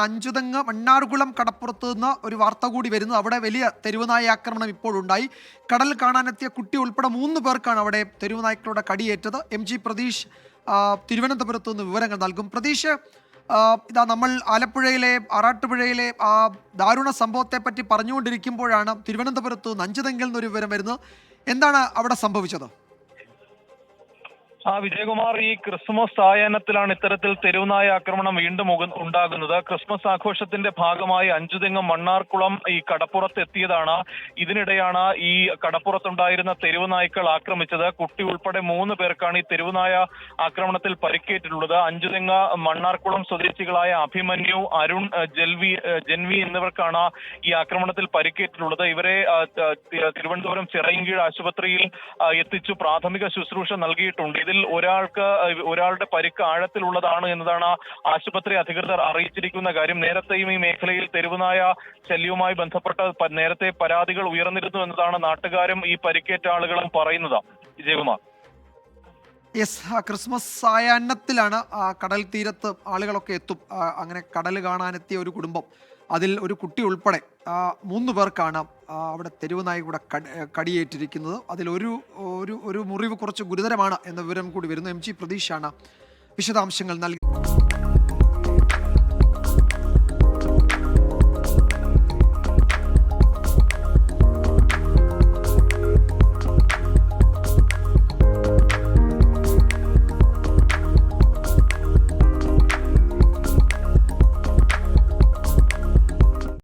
അഞ്ചുതെങ്ങ് മണ്ണാർകുളം കടപ്പുറത്ത് നിന്ന് ഒരു വാർത്ത കൂടി വരുന്നു. അവിടെ വലിയ തെരുവുനായ ആക്രമണം ഇപ്പോഴുണ്ടായി കടൽ കാണാനെത്തിയ കുട്ടി ഉൾപ്പെടെ മൂന്ന് പേർക്കാണ് അവിടെ തെരുവുനായ്ക്കളുടെ കടിയേറ്റത്. എം ജി പ്രതീഷ് തിരുവനന്തപുരത്ത് നിന്ന് വിവരങ്ങൾ നൽകും. പ്രതീഷ് ഇതാ നമ്മൾ ആലപ്പുഴയിലെ ആറാട്ടുപുഴയിലെ ആ ദാരുണ സംഭവത്തെ പറ്റി പറഞ്ഞുകൊണ്ടിരിക്കുമ്പോഴാണ് തിരുവനന്തപുരത്ത് നിന്ന് അഞ്ചുതെങ്കിൽ നിന്നൊരു വിവരം വരുന്നത്. എന്താണ് അവിടെ സംഭവിച്ചത്? ആ വിജയകുമാർ ഈ ക്രിസ്മസ് സായാഹ്നത്തിലാണ് ഇത്തരത്തിൽ തെരുവുനായ ആക്രമണം വീണ്ടും ഉണ്ടാകുന്നത്. ക്രിസ്മസ് ആഘോഷത്തിന്റെ ഭാഗമായി അഞ്ചുതെങ്ങ് മണ്ണാർക്കുളം ഈ കടപ്പുറത്ത് എത്തിയതാണ് ഇതിനിടെയാണ് ഈ കടപ്പുറത്തുണ്ടായിരുന്ന തെരുവുനായ്ക്കൾ ആക്രമിച്ചത്. കുട്ടി ഉൾപ്പെടെ മൂന്ന് പേർക്കാണ് ഈ തെരുവുനായ ആക്രമണത്തിൽ പരിക്കേറ്റിട്ടുള്ളത്. അഞ്ചുതെങ്ങ് മണ്ണാർക്കുളം സ്വദേശികളായ അഭിമന്യു അരുൺ ജെൽവി ജെൻവി എന്നിവർക്കാണ് ഈ ആക്രമണത്തിൽ പരിക്കേറ്റിട്ടുള്ളത്. ഇവരെ തിരുവനന്തപുരം ചിറയൻകീഴ് ആശുപത്രിയിൽ എത്തിച്ചു. പ്രാഥമിക ശുശ്രൂഷ നൽകിയിട്ടുണ്ട്. ഇതിൽ ഒരാൾക്ക് ഒരാളുടെ പരിക്ക് ആഴത്തിലുള്ളതാണ് എന്നതാണ് ആശുപത്രി അധികൃതർ അറിയിച്ചിരിക്കുന്ന കാര്യം. നേരത്തെയും ഈ മേഖലയിൽ തെരുവുനായ ശല്യവുമായി ബന്ധപ്പെട്ട നേരത്തെ പരാതികൾ ഉയർന്നിരുന്നു എന്നതാണ് നാട്ടുകാരും ഈ പരിക്കേറ്റ ആളുകളും പറയുന്നത്. വിജയകുമാർ. യെസ് ക്രിസ്മസ് സായാഹ്നത്തിലാണ് കടൽ തീരത്ത് ആളുകളൊക്കെ എത്തും. അങ്ങനെ കടൽ കാണാനെത്തിയ ഒരു കുടുംബം. അതിൽ ഒരു കുട്ടി ഉൾപ്പെടെ മൂന്ന് പേർക്കാണ് അവിടെ തെരുവ് നായി കൂടെ കടി- കടിയേറ്റിരിക്കുന്നത്. അതിലൊരു ഒരു ഒരു മുറിവ് കുറച്ച് ഗുരുതരമാണ് എന്ന വിവരം കൂടി വരുന്നു. എം ജി പ്രതീഷാണ് വിശദാംശങ്ങൾ നൽകി